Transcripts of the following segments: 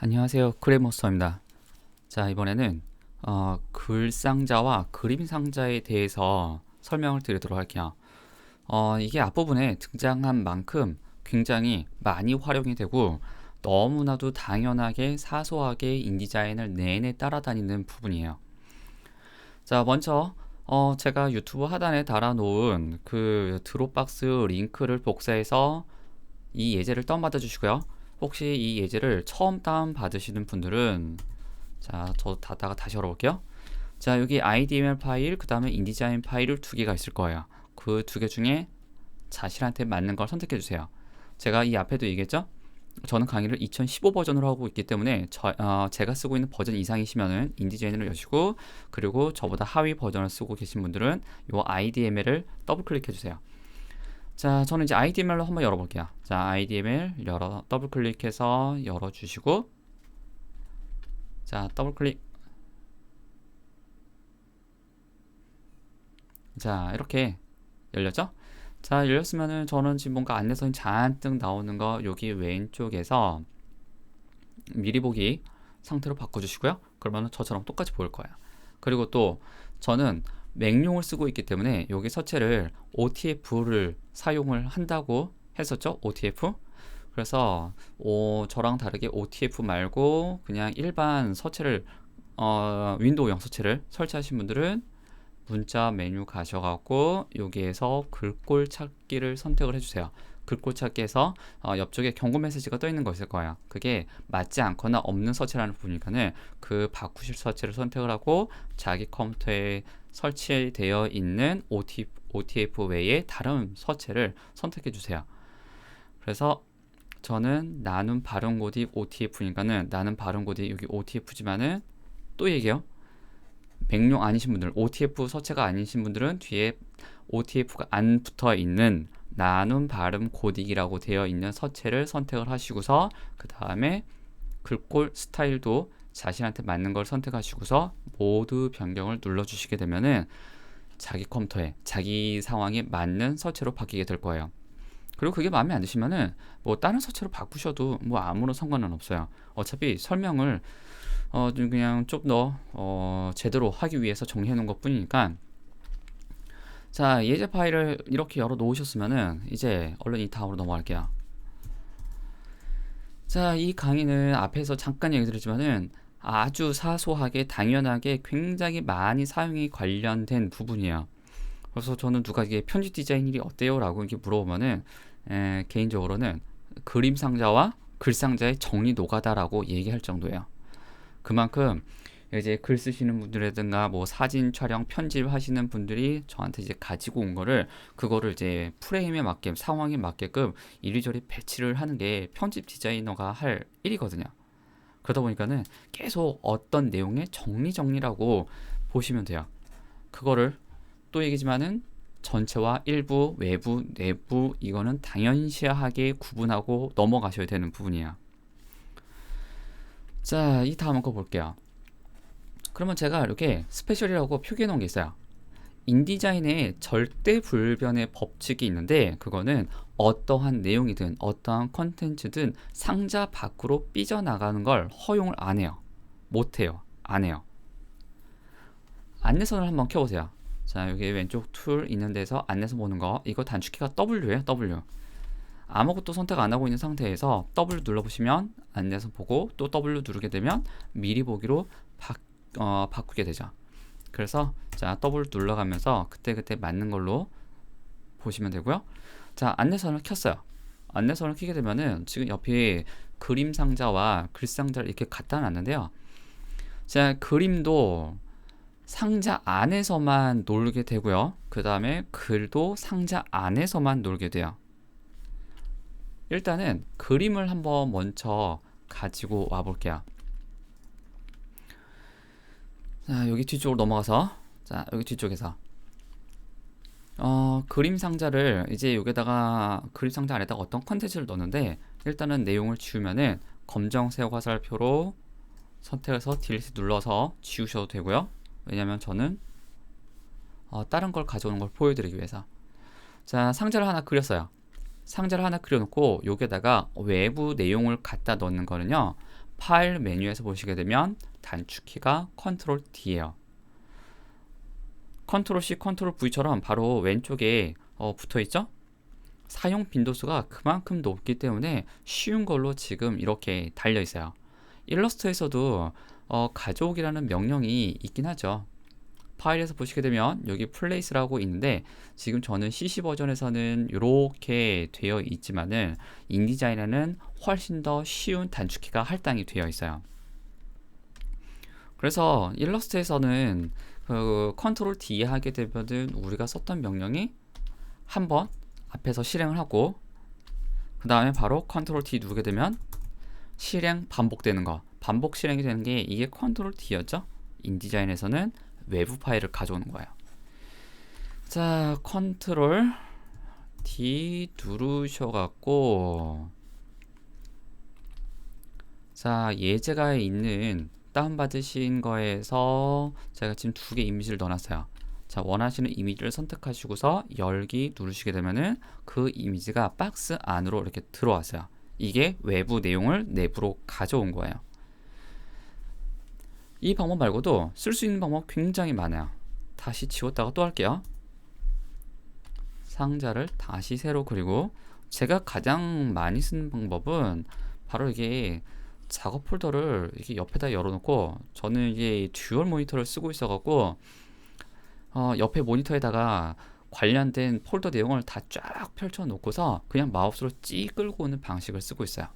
안녕하세요. 크레모스터입니다. 자, 이번에는 어, 글 상자와 그림 상자에 대해서 설명을 드리도록 할게요. 어, 이게 앞부분에 등장한 만큼 굉장히 많이 활용이 되고 너무나도 당연하게 사소하게 인디자인을 내내 따라다니는 부분이에요. 자, 먼저 어, 제가 유튜브 하단에 달아놓은 그 드롭박스 링크를 복사해서 이 예제를 다운받아 주시고요. 혹시 이 예제를 처음 다운 받으시는 분들은 자, 저 닫다가 다시 열어볼게요. 자, 여기 IDML 파일, 그 다음에 인디자인 파일 두 개가 있을 거예요. 그 두 개 중에 자신한테 맞는 걸 선택해 주세요. 제가 이 앞에도 얘기했죠? 저는 강의를 2015 버전으로 하고 있기 때문에 저, 어, 제가 쓰고 있는 버전 이상이시면은 인디자인을 여시고 그리고 저보다 하위 버전을 쓰고 계신 분들은 이 IDML을 더블 클릭해 주세요. 자, 저는 이제 IDML로 한번 열어볼게요. 자, IDML 열어 더블 클릭해서 열어주시고, 자, 더블 클릭. 자, 이렇게 열렸죠? 자, 열렸으면은 저는 지금 뭔가 안내선이 잔뜩 나오는 거 여기 왼쪽에서 미리 보기 상태로 바꿔주시고요. 그러면 저처럼 똑같이 보일 거예요. 그리고 또 저는 맥용을 쓰고 있기 때문에 여기 서체를 OTF를 사용을 한다고 했었죠. OTF. 그래서 오, 저랑 다르게 OTF 말고 그냥 일반 서체를 어, 윈도우형 서체를 설치하신 분들은 문자 메뉴 가셔갖고 여기에서 글꼴 찾기를 선택을 해주세요. 글꼴 찾기에서 어, 옆쪽에 경고 메시지가 떠 있는 거 있을 거예요. 그게 맞지 않거나 없는 서체라는 부분이니까는 그 바꾸실 서체를 선택을 하고 자기 컴퓨터에 설치되어 있는 OTF, OTF 외에 다른 서체를 선택해 주세요. 그래서 저는 나눔 발음 코디 OTF니까는 나눔 발음 코디 여기 OTF지만은 또 얘기해요. 백룡 아니신 분들, OTF 서체가 아니신 분들은 뒤에 OTF가 안 붙어 있는 나눔 발음 고딕이라고 되어 있는 서체를 선택을 하시고서 그 다음에 글꼴 스타일도 자신한테 맞는 걸 선택하시고서 모두 변경을 눌러주시게 되면은 자기 컴퓨터에 자기 상황에 맞는 서체로 바뀌게 될 거예요. 그리고 그게 마음에 안 드시면은 뭐 다른 서체로 바꾸셔도 뭐 아무런 상관은 없어요. 어차피 설명을 어 그냥 좀더 어 제대로 하기 위해서 정리해 놓은 것 뿐이니까 자 예제 파일을 이렇게 열어 놓으셨으면은 이제 얼른 이 다음으로 넘어갈게요. 자, 이 강의는 앞에서 잠깐 얘기 드렸지만은 아주 사소하게 당연하게 굉장히 많이 사용이 관련된 부분이에요. 그래서 저는 누가 이게 편집 디자인 일이 어때요? 라고 이렇게 물어보면은 에, 개인적으로는 그림 상자와 글 상자의 정리 노가다라고 얘기할 정도예요. 그만큼 이제 글 쓰시는 분들이든가 뭐 사진 촬영 편집 하시는 분들이 저한테 이제 가지고 온 거를 그거를 이제 프레임에 맞게 상황에 맞게끔 이리저리 배치를 하는 게 편집 디자이너가 할 일이거든요. 그러다 보니까는 계속 어떤 내용의 정리 정리라고 보시면 돼요. 그거를 또 얘기지만은 전체와 일부, 외부, 내부 이거는 당연시하게 구분하고 넘어가셔야 되는 부분이에요. 자, 이 다음 거 볼게요. 그러면 제가 이렇게 스페셜이라고 표기해 놓은 게 있어요. 인디자인에 절대 불변의 법칙이 있는데 그거는 어떠한 내용이든 어떠한 컨텐츠든 상자 밖으로 삐져나가는 걸 허용을 안 해요. 못 해요. 안 해요. 안내선을 한번 켜보세요. 자 여기 왼쪽 툴 있는 데서 안내선 보는 거 이거 단축키가 W예요. W. 아무것도 선택 안 하고 있는 상태에서 W 눌러보시면 안내선 보고 또 W 누르게 되면 미리 보기로 바, 어, 바꾸게 되죠. 그래서 자 더블 눌러가면서 그때그때 맞는 걸로 보시면 되고요. 자 안내선을 켰어요. 안내선을 켜게 되면은 지금 옆에 그림 상자와 글 상자를 이렇게 갖다 놨는데요. 자 그림도 상자 안에서만 놀게 되고요. 그 다음에 글도 상자 안에서만 놀게 돼요. 일단은 그림을 한번 먼저 가지고 와 볼게요. 자, 여기 뒤쪽으로 넘어가서 자, 여기 뒤쪽에서 어, 그림 상자를 이제 여기다가 그림 상자 안에다가 어떤 컨텐츠를 넣는데 일단은 내용을 지우면은 검정색 화살표로 선택해서 딜리트 눌러서 지우셔도 되고요. 왜냐면 저는 어, 다른 걸 가져오는 걸 보여드리기 위해서 자 상자를 하나 그렸어요. 상자를 하나 그려놓고 여기에다가 외부 내용을 갖다 넣는 거는요 파일 메뉴에서 보시게 되면 단축키가 컨트롤 D예요. 컨트롤 C, 컨트롤 V처럼 바로 왼쪽에 어, 붙어 있죠? 사용 빈도수가 그만큼 높기 때문에 쉬운 걸로 지금 이렇게 달려 있어요. 일러스트에서도 어, 가져오기라는 명령이 있긴 하죠. 파일에서 보시게 되면 여기 플레이스라고 있는데 지금 저는 CC 버전에서는 이렇게 되어 있지만은 인디자인에는 훨씬 더 쉬운 단축키가 할당이 되어 있어요. 그래서 일러스트에서는 그 컨트롤 D 하게 되면은 우리가 썼던 명령이 한번 앞에서 실행을 하고 그 다음에 바로 컨트롤 D 누르게 되면 실행 반복되는 거. 반복 실행이 되는 게 이게 컨트롤 D였죠? 인디자인에서는 외부 파일을 가져오는 거예요. 자 컨트롤 D 누르셔갖고 자 예제가 있는 다운받으신 거에서 제가 지금 두 개 이미지를 넣어놨어요. 자 원하시는 이미지를 선택하시고서 열기 누르시게 되면은 그 이미지가 박스 안으로 이렇게 들어왔어요. 이게 외부 내용을 내부로 가져온 거예요. 이 방법 말고도 쓸 수 있는 방법 굉장히 많아요. 다시 지웠다가 또 할게요. 상자를 다시 새로 그리고 제가 가장 많이 쓰는 방법은 바로 이게 작업 폴더를 이렇게 옆에다 열어놓고 저는 이게 듀얼 모니터를 쓰고 있어갖고 어, 옆에 모니터에다가 관련된 폴더 내용을 다 쫙 펼쳐 놓고서 그냥 마우스로 찌 끌고 오는 방식을 쓰고 있어요.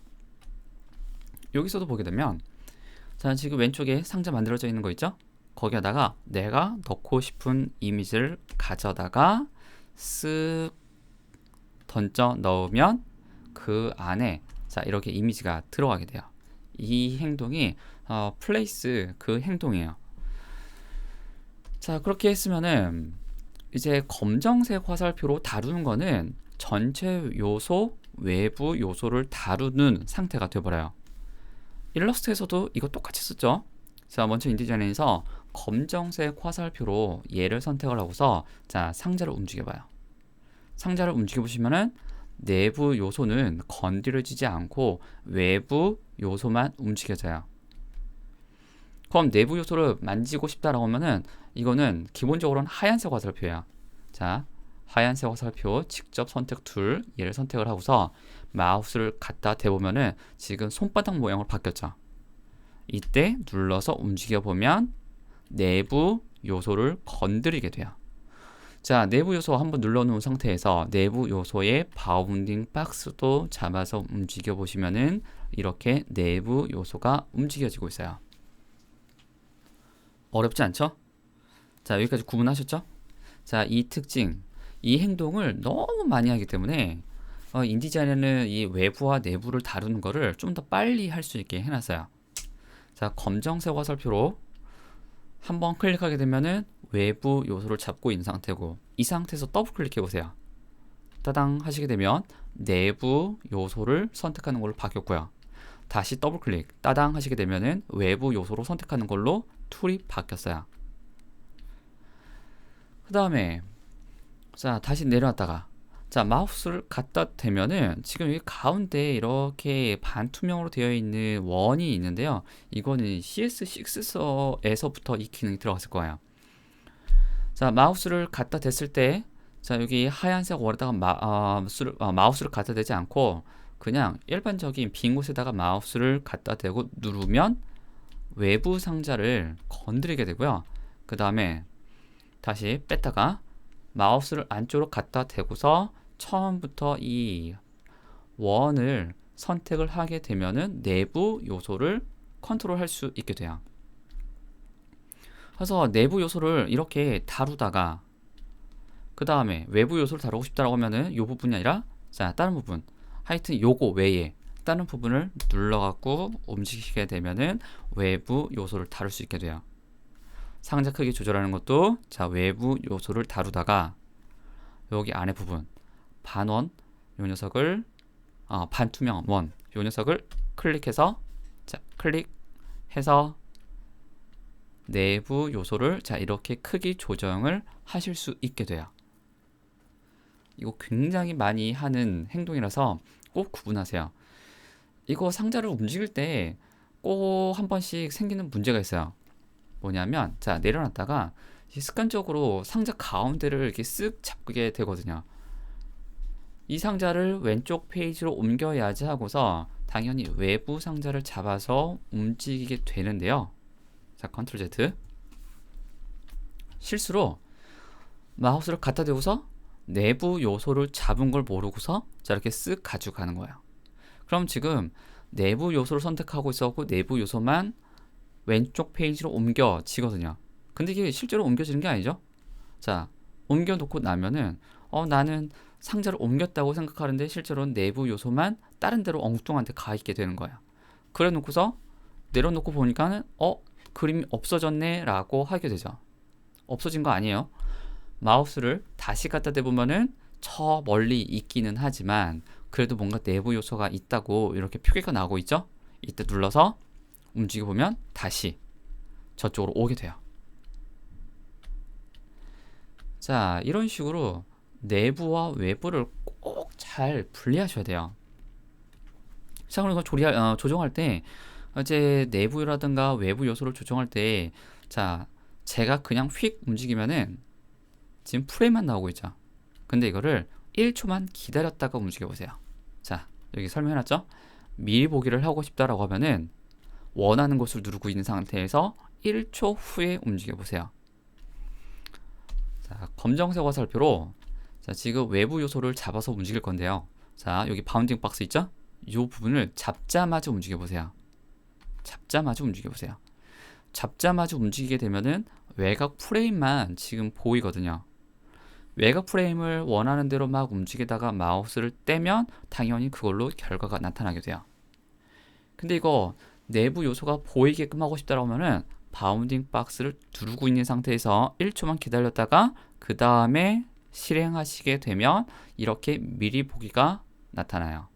여기서도 보게 되면 자 지금 왼쪽에 상자 만들어져 있는 거 있죠? 거기에다가 내가 넣고 싶은 이미지를 가져다가 쓱 던져 넣으면 그 안에 자 이렇게 이미지가 들어가게 돼요. 이 행동이 어, 플레이스 그 행동이에요. 자 그렇게 했으면은 이제 검정색 화살표로 다루는 거는 전체 요소 외부 요소를 다루는 상태가 되어버려요. 일러스트에서도 이거 똑같이 썼죠. 자 먼저 인디자인에서 검정색 화살표로 얘를 선택을 하고서 자 상자를 움직여봐요. 상자를 움직여 보시면은 내부 요소는 건드려지지 않고 외부 요소만 움직여져요. 그럼 내부 요소를 만지고 싶다라고 하면은 이거는 기본적으로는 하얀색 화살표야. 자, 하얀색 화살표 직접 선택 툴 얘를 선택을 하고서 마우스를 갖다 대보면은 지금 손바닥 모양으로 바뀌었죠. 이때 눌러서 움직여 보면 내부 요소를 건드리게 돼요. 자, 내부 요소 한번 눌러 놓은 상태에서 내부 요소의 바운딩 박스도 잡아서 움직여 보시면은 이렇게 내부 요소가 움직여지고 있어요. 어렵지 않죠? 자, 여기까지 구분하셨죠? 자, 이 특징, 이 행동을 너무 많이 하기 때문에 어, 인디자인에는 이 외부와 내부를 다루는 거를 좀 더 빨리 할 수 있게 해놨어요. 자, 검정색 화살표로 한번 클릭하게 되면은 외부 요소를 잡고 있는 상태고 이 상태에서 더블 클릭해 보세요. 따당 하시게 되면 내부 요소를 선택하는 걸로 바뀌었고요. 다시 더블 클릭 따당 하시게 되면은 외부 요소로 선택하는 걸로 툴이 바뀌었어요. 그 다음에 자 다시 내려왔다가 자 마우스를 갖다 대면은 지금 여기 가운데 이렇게 반투명으로 되어 있는 원이 있는데요 이거는 CS6에서부터 이 기능이 들어갔을 거예요 자 마우스를 갖다 댔을 때 자 여기 하얀색 원에다가 마, 어, 수를, 어, 마우스를 갖다 대지 않고 그냥 일반적인 빈 곳에다가 마우스를 갖다 대고 누르면 외부 상자를 건드리게 되고요 그 다음에 다시 뺐다가 마우스를 안쪽으로 갖다 대고서 처음부터 이 원을 선택을 하게 되면은 내부 요소를 컨트롤 할 수 있게 돼요. 그래서 내부 요소를 이렇게 다루다가 그 다음에 외부 요소를 다루고 싶다라고 하면은 요 부분이 아니라 자 다른 부분 하여튼 요거 외에 다른 부분을 눌러갖고 움직이게 되면은 외부 요소를 다룰 수 있게 돼요. 상자 크기 조절하는 것도 자 외부 요소를 다루다가 여기 안에 부분 반원 요 녀석을 어, 반투명 원요 녀석을 클릭해서 자 클릭해서 내부 요소를 자 이렇게 크기 조정을 하실 수 있게 돼요. 이거 굉장히 많이 하는 행동이라서 꼭 구분하세요. 이거 상자를 움직일 때 꼭 한 번씩 생기는 문제가 있어요. 뭐냐면 자 내려놨다가 습관적으로 상자 가운데를 이렇게 쓱 잡게 되거든요. 이 상자를 왼쪽 페이지로 옮겨야지 하고서 당연히 외부 상자를 잡아서 움직이게 되는데요. 자, 컨트롤 Z. 실수로 마우스를 갖다 대고서 내부 요소를 잡은 걸 모르고서 자 이렇게 쓱 가져가는 거예요. 그럼 지금 내부 요소를 선택하고 있었고 내부 요소만 왼쪽 페이지로 옮겨지거든요. 근데 이게 실제로 옮겨지는 게 아니죠. 자, 옮겨놓고 나면은 어 나는 상자를 옮겼다고 생각하는데 실제로는 내부 요소만 다른 데로 엉뚱한 데 가 있게 되는 거예요. 그래 놓고서 내려놓고 보니까는 어 그림이 없어졌네 라고 하게 되죠. 없어진 거 아니에요. 마우스를 다시 갖다 대보면은 저 멀리 있기는 하지만 그래도 뭔가 내부 요소가 있다고 이렇게 표기가 나오고 있죠. 이때 눌러서 움직여 보면 다시 저쪽으로 오게 돼요. 자, 이런 식으로 내부와 외부를 꼭 잘 분리하셔야 돼요. 자, 이거 조리, 어, 조정할 때 이제 내부라든가 외부 요소를 조정할 때 자, 제가 그냥 휙 움직이면은 지금 프레임만 나오고 있죠. 근데 이거를 1초만 기다렸다가 움직여 보세요. 자, 여기 설명해놨죠? 미리 보기를 하고 싶다라고 하면은 원하는 곳을 누르고 있는 상태에서 1초 후에 움직여 보세요. 자, 검정색 화살표로 자, 지금 외부 요소를 잡아서 움직일 건데요. 자, 여기 바운딩 박스 있죠? 이 부분을 잡자마자 움직여 보세요. 잡자마자 움직여 보세요. 잡자마자 움직이게 되면은 외곽 프레임만 지금 보이거든요. 외곽 프레임을 원하는 대로 막 움직이다가 마우스를 떼면 당연히 그걸로 결과가 나타나게 돼요. 근데 이거 내부 요소가 보이게끔 하고 싶다고 하면은 바운딩 박스를 두르고 있는 상태에서 1초만 기다렸다가 그 다음에 실행하시게 되면 이렇게 미리 보기가 나타나요.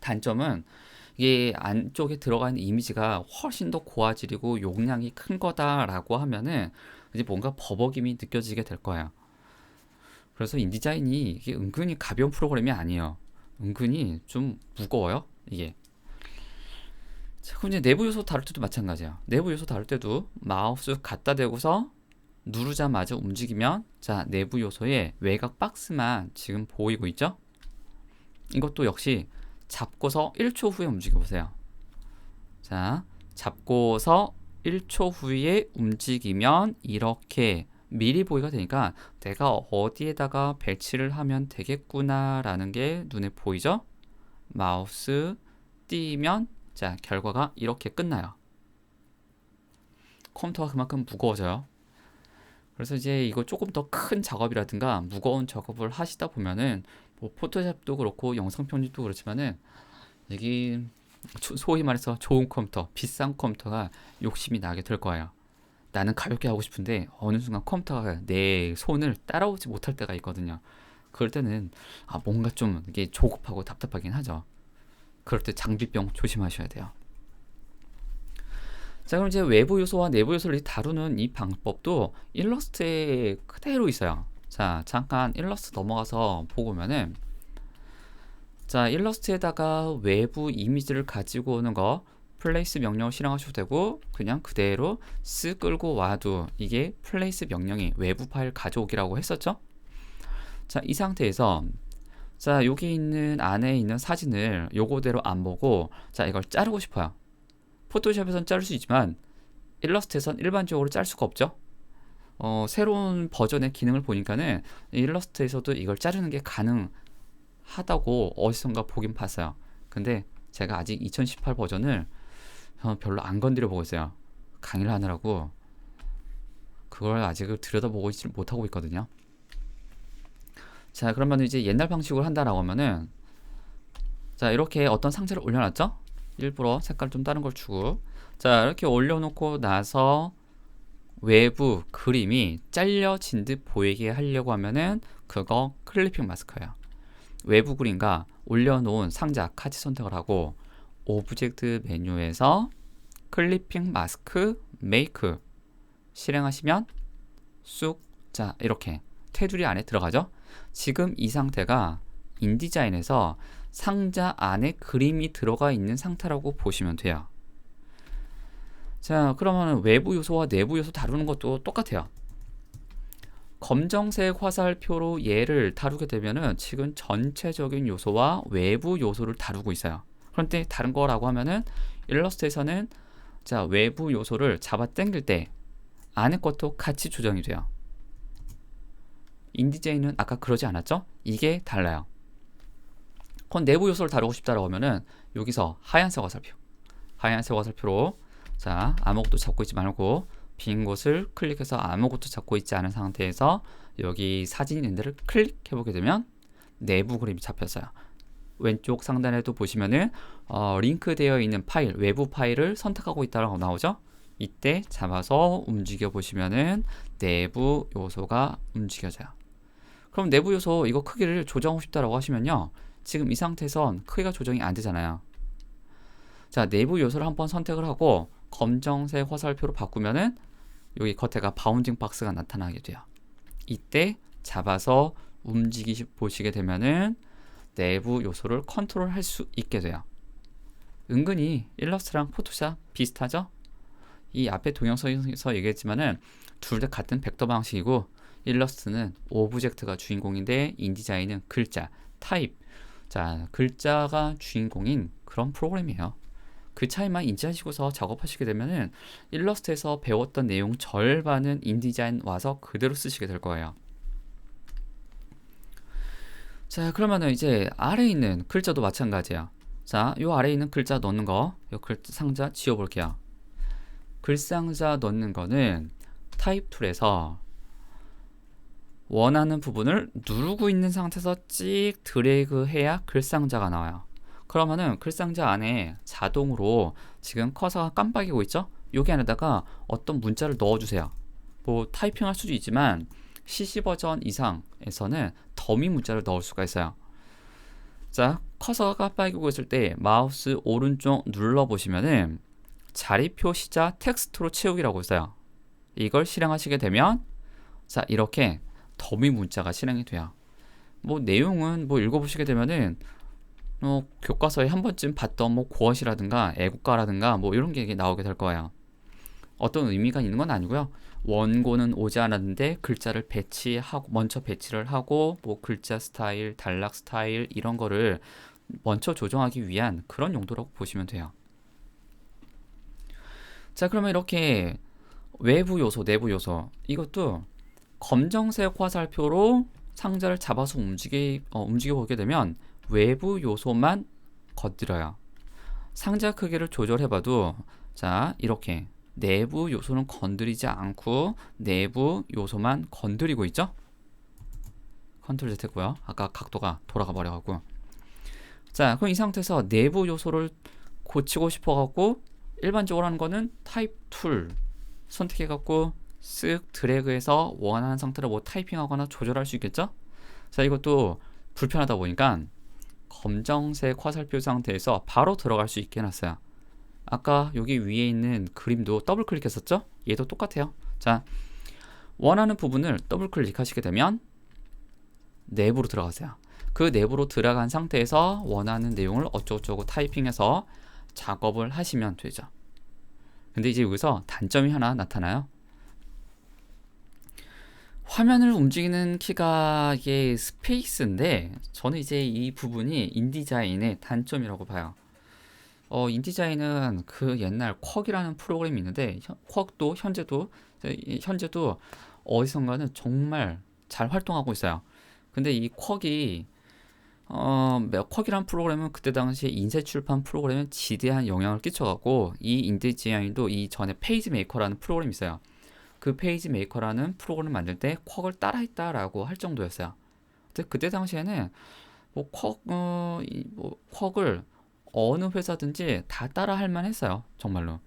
단점은 이게 안쪽에 있는 이미지가 훨씬 더 고화질이고 용량이 큰 거다라고 하면은 이제 뭔가 버벅임이 느껴지게 될 거예요. 그래서 인디자인이 이게 은근히 가벼운 프로그램이 아니에요. 은근히 좀 무거워요. 이게. 자, 그럼 이제 내부 요소 다룰 때도 마찬가지야. 내부 요소 다룰 때도 마우스 갖다 대고서 누르자마자 움직이면 자 내부 요소의 외곽 박스만 지금 보이고 있죠? 이것도 역시 잡고서 1초 후에 움직여 보세요. 자, 잡고서 1초 후에 움직이면 이렇게 미리 보기가 되니까 내가 어디에다가 배치를 하면 되겠구나라는 게 눈에 보이죠? 마우스 띄면 자, 결과가 이렇게 끝나요. 컴퓨터가 그만큼 무거워져요. 그래서 이제 이거 조금 더 큰 작업이라든가 무거운 작업을 하시다 보면은 뭐 포토샵도 그렇고 영상 편집도 그렇지만은 이게 소위 말해서 좋은 컴퓨터, 비싼 컴퓨터가 욕심이 나게 될 거예요. 나는 가볍게 하고 싶은데 어느 순간 컴퓨터가 내 손을 따라오지 못할 때가 있거든요. 그럴 때는 아 뭔가 좀 이게 조급하고 답답하긴 하죠. 그럴 때 장비병 조심하셔야 돼요. 자, 그럼 이제 외부 요소와 내부 요소를 다루는 이 방법도 일러스트에 그대로 있어요. 자, 잠깐 일러스트 넘어가서 보고면은 자, 일러스트에다가 외부 이미지를 가지고 오는 거 플레이스 명령을 실행하셔도 되고 그냥 그대로 쓱 끌고 와도 이게 플레이스 명령이 외부 파일 가져오기라고 했었죠? 자, 이 상태에서 자, 여기 있는 안에 있는 사진을 요거대로 안 보고 자, 이걸 자르고 싶어요. 포토샵에선 자를 수 있지만 일러스트에선 일반적으로 짤 수가 없죠. 어, 새로운 버전의 기능을 보니까는 일러스트에서도 이걸 자르는 게 가능하다고 어디선가 보긴 봤어요. 근데 제가 아직 2018 버전을 어, 별로 안 건드려 보고 있어요. 강의를 하느라고 그걸 아직 들여다보고 있지 못하고 있거든요. 자, 그러면 이제 옛날 방식으로 한다라고 하면은 자, 이렇게 어떤 상자를 올려놨죠? 일부러 색깔 좀 다른 걸 주고 자 이렇게 올려놓고 나서 외부 그림이 잘려진 듯 보이게 하려고 하면은 그거 클리핑 마스크예요 외부 그림과 올려놓은 상자 같이 선택을 하고 오브젝트 메뉴에서 클리핑 마스크 메이크 실행하시면 쑥 자 이렇게 테두리 안에 들어가죠 지금 이 상태가 인디자인에서 상자 안에 그림이 들어가 있는 상태라고 보시면 돼요. 자, 그러면 외부 요소와 내부 요소 다루는 것도 똑같아요. 검정색 화살표로 얘를 다루게 되면은 지금 전체적인 요소와 외부 요소를 다루고 있어요. 그런데 다른 거라고 하면은 일러스트에서는 자, 외부 요소를 잡아 당길 때 안에 것도 같이 조정이 돼요. 인디제이는 아까 그러지 않았죠? 이게 달라요. 그건 내부 요소를 다루고 싶다라고 하면은 여기서 하얀색 화살표. 하얀색 화살표로 자, 아무것도 잡고 있지 말고 빈 곳을 클릭해서 아무것도 잡고 있지 않은 상태에서 여기 사진이 있는 데를 클릭해 보게 되면 내부 그림이 잡혔어요. 왼쪽 상단에도 보시면은 어, 링크되어 있는 파일, 외부 파일을 선택하고 있다고 나오죠. 이때 잡아서 움직여 보시면은 내부 요소가 움직여져요. 그럼 내부 요소 이거 크기를 조정하고 싶다라고 하시면요. 지금 이 상태에선 크기가 조정이 안 되잖아요. 자, 내부 요소를 한번 선택을 하고 검정색 화살표로 바꾸면은 여기 겉에가 바운딩 박스가 나타나게 돼요. 이때 잡아서 움직이 보시게 되면은 내부 요소를 컨트롤할 수 있게 돼요. 은근히 일러스트랑 포토샵 비슷하죠? 이 앞에 동영상에서 얘기했지만은 둘 다 같은 벡터 방식이고 일러스트는 오브젝트가 주인공인데 인디자인은 글자, 타입. 자, 글자가 주인공인 그런 프로그램이에요. 그 차이만 인지하시고서 작업하시게 되면은 일러스트에서 배웠던 내용 절반은 인디자인 와서 그대로 쓰시게 될 거예요. 자, 그러면은 이제 아래에 있는 글자도 마찬가지야. 자, 요 아래에 있는 글자 넣는 거, 요 글, 상자 지워 볼게요. 글상자 넣는 거는 타입 툴에서 원하는 부분을 누르고 있는 상태에서 찍 드래그 해야 글상자가 나와요. 그러면은 글상자 안에 자동으로 지금 커서가 깜빡이고 있죠? 여기 안에다가 어떤 문자를 넣어주세요. 뭐 타이핑 할 수도 있지만 CC 버전 이상에서는 더미 문자를 넣을 수가 있어요. 자, 커서가 깜빡이고 있을 때 마우스 오른쪽 눌러보시면은 자리표 시자 텍스트로 채우기라고 있어요. 이걸 실행하시게 되면 자, 이렇게 더미 문자가 실행이 돼요. 뭐 내용은 뭐 읽어보시게 되면은 어, 교과서에 한 번쯤 봤던 뭐 고엇이라든가 애국가라든가 뭐 이런 게 나오게 될 거예요. 어떤 의미가 있는 건 아니고요. 원고는 오지 않았는데 글자를 배치하고 먼저 배치를 하고 뭐 글자 스타일, 단락 스타일 이런 거를 먼저 조정하기 위한 그런 용도라고 보시면 돼요. 자, 그러면 이렇게 외부 요소, 내부 요소 이것도 검정색 화살표로 상자를 잡아서 움직이, 어, 움직여 보게 되면 외부 요소만 건드려요. 상자 크기를 조절해봐도 자 이렇게 내부 요소는 건드리지 않고 내부 요소만 건드리고 있죠? 컨트롤 Z 고요 아까 각도가 돌아가 버려갖고 자 그럼 이 상태에서 내부 요소를 고치고 싶어갖고 일반적으로 하는 거는 타입 툴 선택해갖고 쓱 드래그해서 원하는 상태로 뭐 타이핑하거나 조절할 수 있겠죠? 자 이것도 불편하다 보니까 검정색 화살표 상태에서 바로 들어갈 수 있게 해놨어요. 아까 여기 위에 있는 그림도 더블 클릭했었죠? 얘도 똑같아요. 자, 원하는 부분을 더블 클릭하시게 되면 내부로 들어가세요. 그 내부로 들어간 상태에서 원하는 내용을 어쩌고저쩌고 타이핑해서 작업을 하시면 되죠. 근데 이제 여기서 단점이 하나 나타나요. 화면을 움직이는 키가 이게 스페이스인데 저는 이제 이 부분이 인디자인의 단점이라고 봐요. 어, 인디자인은 그 옛날 쿼이라는 프로그램이 있는데 쿼도 현재도 현재도 어디선가는 정말 잘 활동하고 있어요. 근데 이 쿼이 어, 쿼이라는 프로그램은 그때 당시에 인쇄 출판 프로그램에 지대한 영향을 끼쳐갖고 이 인디자인도 이 전에 페이지 메이커라는 프로그램이 있어요. 그 페이지 메이커라는 프로그램을 만들 때 쿼를 따라했다라고 할 정도였어요. 그때 당시에는 뭐 쿼, 어, 뭐 쿼를 어느 회사든지 다 따라 할 만했어요. 정말로.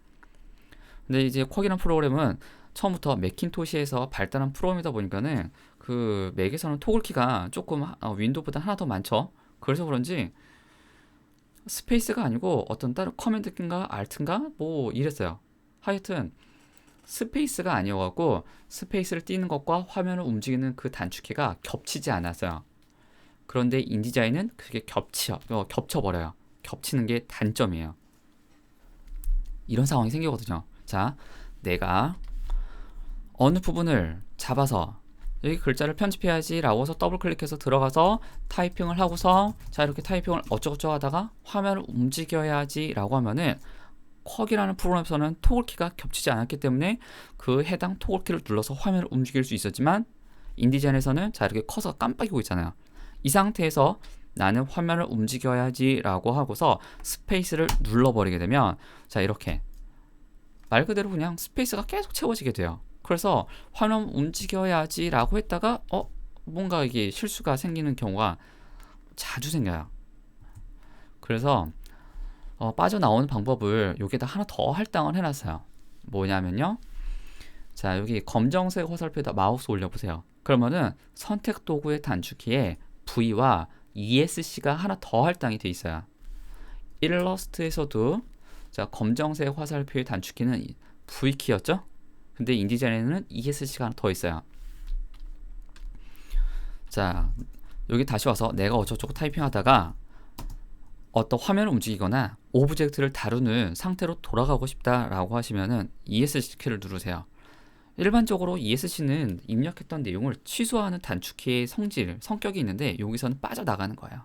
근데 이제 쿼이라는 프로그램은 처음부터 맥킨토시에서 발달한 프로그램이다 보니까는 그 맥에서는 토글키가 조금 어, 윈도우보다 하나 더 많죠. 그래서 그런지 스페이스가 아니고 어떤 다른 커맨드인가 알트인가 뭐 이랬어요. 하여튼 스페이스가 아니어갖고 스페이스를 띄는 것과 화면을 움직이는 그 단축키가 겹치지 않았어요. 그런데 인디자인은 그게 겹쳐 어, 겹쳐버려요. 겹치는 게 단점이에요. 이런 상황이 생기거든요. 자, 내가 어느 부분을 잡아서 여기 글자를 편집해야지 라고 해서 더블 클릭해서 들어가서 타이핑을 하고서 자 이렇게 타이핑을 어쩌고저쩌고 하다가 화면을 움직여야지 라고 하면은 쿼기라는 프로그램에서는 토글키가 겹치지 않았기 때문에 그 해당 토글키를 눌러서 화면을 움직일 수 있었지만 인디자인에서는 자 이렇게 커서가 깜빡이고 있잖아요. 이 상태에서 나는 화면을 움직여야지 라고 하고서 스페이스를 눌러버리게 되면 자 이렇게 말 그대로 그냥 스페이스가 계속 채워지게 돼요. 그래서 화면 움직여야지 라고 했다가 어 뭔가 이게 실수가 생기는 경우가 자주 생겨요. 그래서 어, 빠져나오는 방법을 여기다 하나 더 할당을 해놨어요. 뭐냐면요. 자 여기 검정색 화살표에다 마우스 올려보세요. 그러면은 선택 도구의 단축키에 V와 ESC가 하나 더 할당이 돼 있어요. 일러스트에서도 자 검정색 화살표의 단축키는 V키였죠? 근데 인디자인에는 ESC가 하나 더 있어요. 자 여기 다시 와서 내가 어쩌고저쩌고 타이핑 하다가 어떤 화면을 움직이거나 오브젝트를 다루는 상태로 돌아가고 싶다라고 하시면은 ESC 키를 누르세요. 일반적으로 ESC는 입력했던 내용을 취소하는 단축키의 성질, 성격이 있는데 여기서는 빠져나가는 거예요.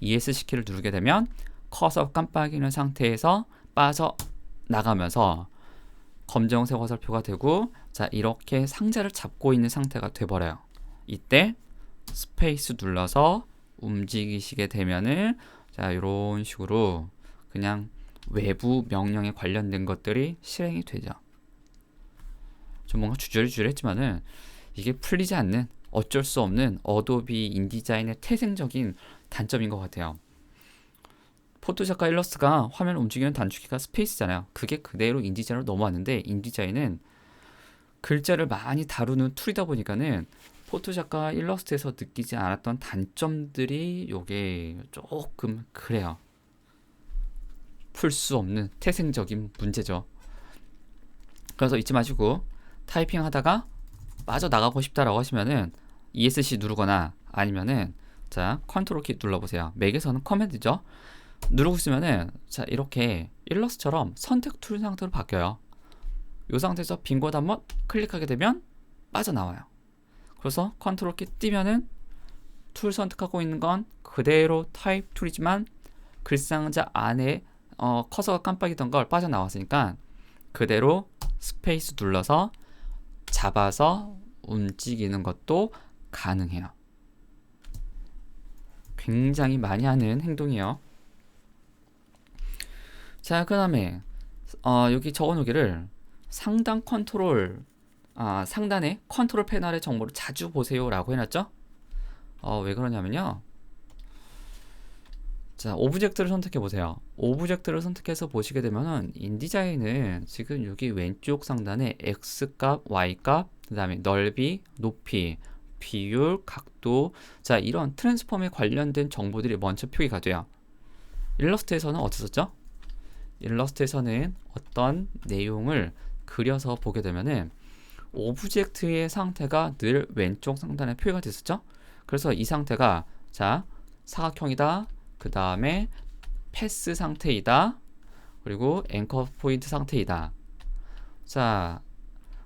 ESC 키를 누르게 되면 커서 깜빡이는 상태에서 빠져 나가면서 검정색 화살표가 되고 자 이렇게 상자를 잡고 있는 상태가 돼버려요. 이때 스페이스 눌러서 움직이시게 되면은 자 이런 식으로 그냥 외부 명령에 관련된 것들이 실행이 되죠. 좀 뭔가 주저리주저했지만은 이게 풀리지 않는 어쩔 수 없는 어도비 인디자인의 태생적인 단점인 것 같아요. 포토샵과 일러스트가 화면 움직이는 단축키가 스페이스잖아요. 그게 그대로 인디자인으로 넘어왔는데 인디자인은 글자를 많이 다루는 툴이다 보니까는 포토샵과 일러스트에서 느끼지 않았던 단점들이 요게 조금 그래요. 풀 수 없는 태생적인 문제죠. 그래서 잊지 마시고 타이핑 하다가 빠져나가고 싶다라고 하시면은 ESC 누르거나 아니면은 자 컨트롤 키 눌러보세요. 맥에서는 커맨드죠. 누르고 있으면은 자 이렇게 일러스트처럼 선택 툴 상태로 바뀌어요. 이 상태에서 빈 곳 한번 클릭하게 되면 빠져나와요. 그래서 컨트롤 키 띄면은 툴 선택하고 있는 건 그대로 타입 툴이지만 글상자 안에 어, 커서가 깜빡이던 걸 빠져나왔으니까 그대로 스페이스 눌러서 잡아서 움직이는 것도 가능해요. 굉장히 많이 하는 행동이에요. 자, 그 다음에 어, 여기 적어놓기를 상단 컨트롤 아, 상단에 컨트롤 패널의 정보를 자주 보세요라고 해놨죠? 어, 왜 그러냐면요. 자, 오브젝트를 선택해 보세요. 오브젝트를 선택해서 보시게 되면은 인디자인은 지금 여기 왼쪽 상단에 x 값, y 값, 그다음에 넓이, 높이, 비율, 각도, 자 이런 트랜스폼에 관련된 정보들이 먼저 표기가 돼요. 일러스트에서는 어땠었죠? 일러스트에서는 어떤 내용을 그려서 보게 되면은 오브젝트의 상태가 늘 왼쪽 상단에 표기가 됐었죠? 그래서 이 상태가 자 사각형이다. 그 다음에 패스 상태이다. 그리고 앵커 포인트 상태이다. 자,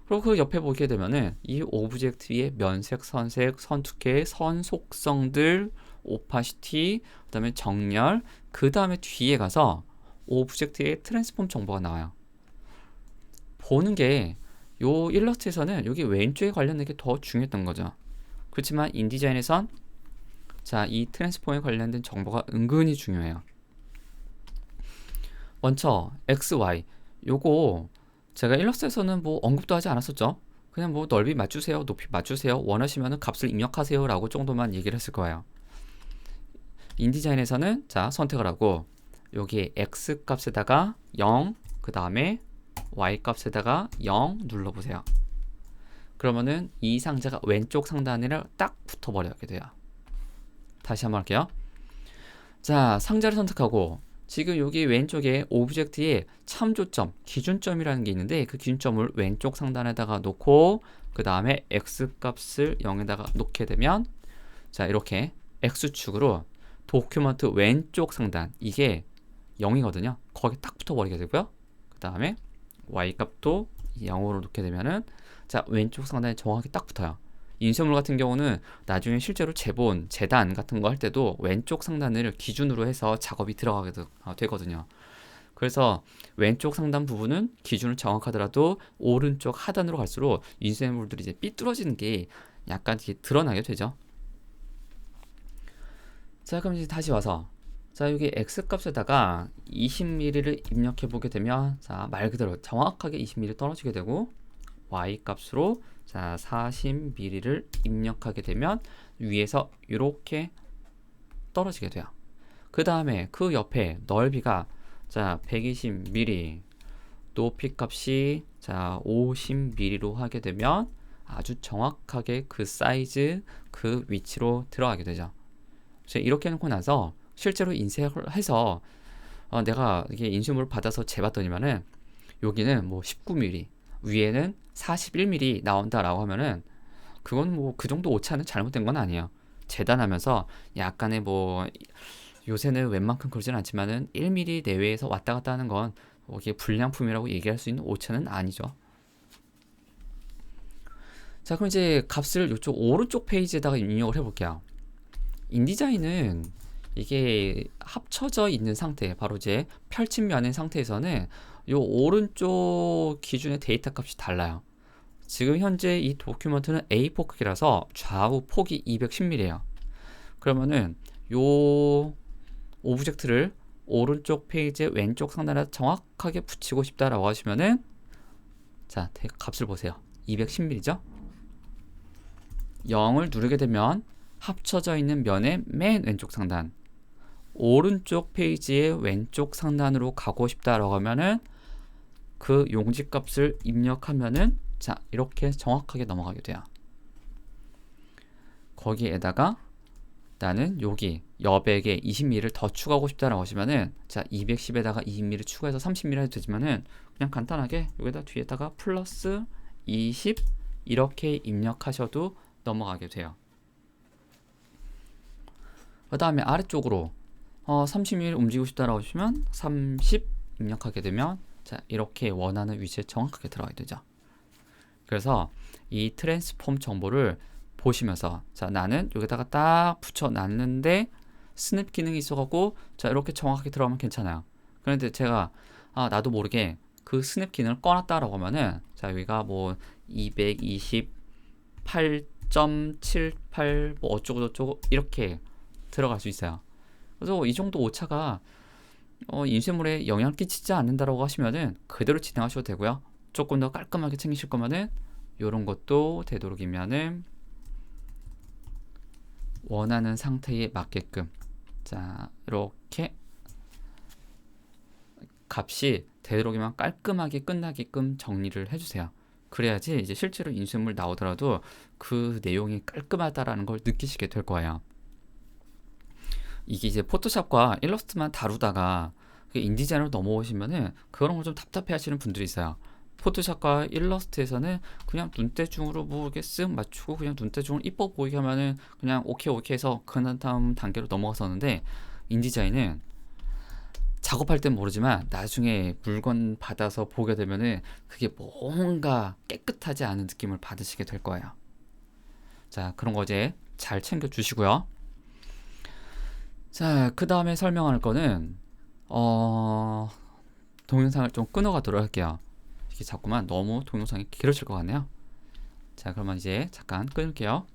그리고 그 옆에 보게 되면은 이 오브젝트의 면색, 선색, 선투계, 선 속성들, 오파시티, 그 다음에 정렬, 그 다음에 뒤에 가서 오브젝트의 트랜스폼 정보가 나와요. 보는 게 요 일러스트에서는 여기 왼쪽에 관련된 게 더 중요했던 거죠. 그렇지만 인디자인에선 자, 이 트랜스폼에 관련된 정보가 은근히 중요해요. 먼저 x, y 요거 제가 일러스트에서는 뭐 언급도 하지 않았었죠. 그냥 뭐 넓이 맞추세요, 높이 맞추세요, 원하시면 값을 입력하세요라고 정도만 얘기를 했을 거예요. 인디자인에서는 자 선택을 하고 여기 x 값에다가 0, 그 다음에 y 값에다가 0 눌러보세요. 그러면은 이 상자가 왼쪽 상단에 딱 붙어버리게 돼요. 다시 한번 할게요. 자, 상자를 선택하고 지금 여기 왼쪽에 오브젝트에 참조점, 기준점이라는 게 있는데 그 기준점을 왼쪽 상단에다가 놓고 그 다음에 x 값을 0에다가 놓게 되면 자 이렇게 X축으로 도큐먼트 왼쪽 상단 이게 0이거든요. 거기 딱 붙어버리게 되고요. 그 다음에 Y 값도 0으로 놓게 되면은 자 왼쪽 상단에 정확히 딱 붙어요. 인쇄물 같은 경우는 나중에 실제로 재본, 재단 같은 거 할 때도 왼쪽 상단을 기준으로 해서 작업이 들어가게 되- 어, 되거든요. 그래서 왼쪽 상단 부분은 기준을 정확하더라도 오른쪽 하단으로 갈수록 인쇄물들이 이제 삐뚤어지는 게 약간 이렇게 드러나게 되죠. 자, 그럼 이제 다시 와서 자, 여기 x 값에다가 20mm를 입력해 보게 되면 자, 말 그대로 정확하게 20mm 떨어지게 되고 y 값으로 자, 40mm를 입력하게 되면 위에서 이렇게 떨어지게 돼요. 그 다음에 그 옆에 넓이가 자, 120mm 높이 값이 자, 50mm로 하게 되면 아주 정확하게 그 사이즈 그 위치로 들어가게 되죠. 이렇게 해놓고 나서 실제로 인쇄를 해서 어, 내가 이게 인쇄물을 받아서 재봤더니만은 여기는 뭐 19mm 위에는 41mm 나온다라고 하면은 그건 뭐 그 정도 오차는 잘못된 건 아니에요. 재단하면서 약간의 뭐 요새는 웬만큼 그러진 않지만은 1mm 내외에서 왔다 갔다 하는 건 뭐 이게 불량품이라고 얘기할 수 있는 오차는 아니죠. 자, 그럼 이제 값을 이쪽 오른쪽 페이지에다가 입력을 해볼게요. 인디자인은 이게 합쳐져 있는 상태, 바로 이제 펼친 면의 상태에서는 요 오른쪽 기준의 데이터 값이 달라요. 지금 현재 이 도큐먼트는 A4 크기라서 좌우 폭이 210mm예요. 그러면은 요 오브젝트를 오른쪽 페이지의 왼쪽 상단에 정확하게 붙이고 싶다라고 하시면은 자, 대- 값을 보세요. 210mm죠? 0을 누르게 되면 합쳐져 있는 면의 맨 왼쪽 상단 오른쪽 페이지의 왼쪽 상단으로 가고 싶다라고 하면은 그 용지 값을 입력하면은 자 이렇게 정확하게 넘어가게 돼요. 거기에다가 나는 여기 여백에 20mm를 더 추가하고 싶다라고 하시면은 자 210에다가 20mm 추가해서 30mm 해도 되지만은 그냥 간단하게 여기다 뒤에다가 플러스 20 이렇게 입력하셔도 넘어가게 돼요. 그 다음에 아래쪽으로 어, 30mm 움직이고 싶다라고 하시면 30 입력하게 되면 자 이렇게 원하는 위치에 정확하게 들어가게 되죠. 그래서 이 트랜스폼 정보를 보시면서 자 나는 여기다가 딱 붙여 놨는데 스냅 기능이 있어갖고 자 이렇게 정확하게 들어가면 괜찮아요. 그런데 제가 아 나도 모르게 그 스냅 기능을 꺼놨다라고 하면은 자 여기가 뭐 228.78 뭐 어쩌고 저쩌고 이렇게 들어갈 수 있어요. 그래서 이 정도 오차가 어, 인쇄물에 영향을 끼치지 않는다라고 하시면은 그대로 진행하셔도 되고요. 조금 더 깔끔하게 챙기실 거면은 이런 것도 되도록이면은 원하는 상태에 맞게끔 자 이렇게 값이 되도록이면 깔끔하게 끝나게끔 정리를 해주세요. 그래야지 이제 실제로 인쇄물 나오더라도 그 내용이 깔끔하다라는 걸 느끼시게 될 거예요. 이게 이제 포토샵과 일러스트만 다루다가 그 인디자인으로 넘어오시면은 그런 걸 좀 답답해 하시는 분들이 있어요. 포토샵과 일러스트에서는 그냥 눈대중으로 뭐 이렇게 쓱 맞추고 그냥 눈대중으로 이뻐 보이게 하면은 그냥 오케이 오케이 해서 그 다음 단계로 넘어갔었는데 인디자인은 작업할 땐 모르지만 나중에 물건 받아서 보게 되면은 그게 뭔가 깨끗하지 않은 느낌을 받으시게 될 거예요. 자, 그런 거 이제 잘 챙겨 주시고요. 자, 그 다음에 설명할 거는 어, 동영상을 좀 끊어가도록 할게요. 이게 자꾸만 너무 동영상이 길어질 것 같네요. 자, 그러면 이제 잠깐 끊을게요.